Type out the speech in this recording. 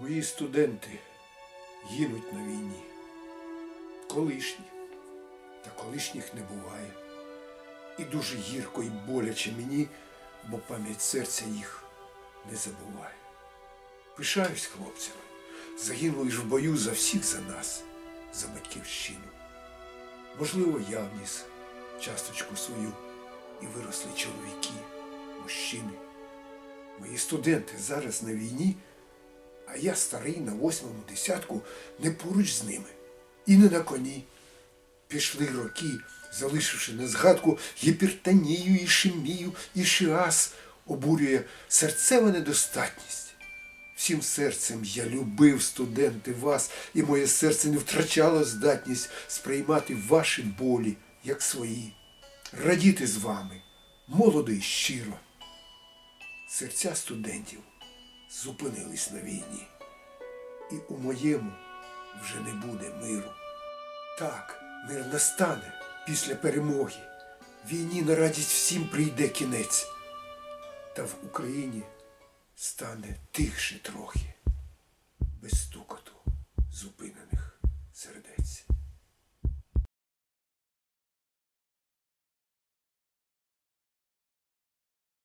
Мої студенти гинуть на війні. Колишні. Та колишніх не буває. І дуже гірко і боляче мені, бо пам'ять серця їх не забуває. Пишаюсь хлопцями. Загинули ж в бою за всіх за нас, за батьківщину. Можливо, я вніс часточку свою і виросли чоловіки, мужчини. Мої студенти зараз на війні, а я старий на восьмому десятку не поруч з ними і не на коні. Пішли роки, залишивши на згадку гіпертонію, ішемію, і шиаз обурює серцева недостатність. Всім серцем я любив, студенти, вас, і моє серце не втрачало здатність сприймати ваші болі, як свої, радіти з вами, молодо і щиро. Серця студентів зупинились на війні, і у моєму вже не буде миру. Так, мир настане після перемоги. Війні на радість всім прийде кінець. Та в Україні стане тихше трохи.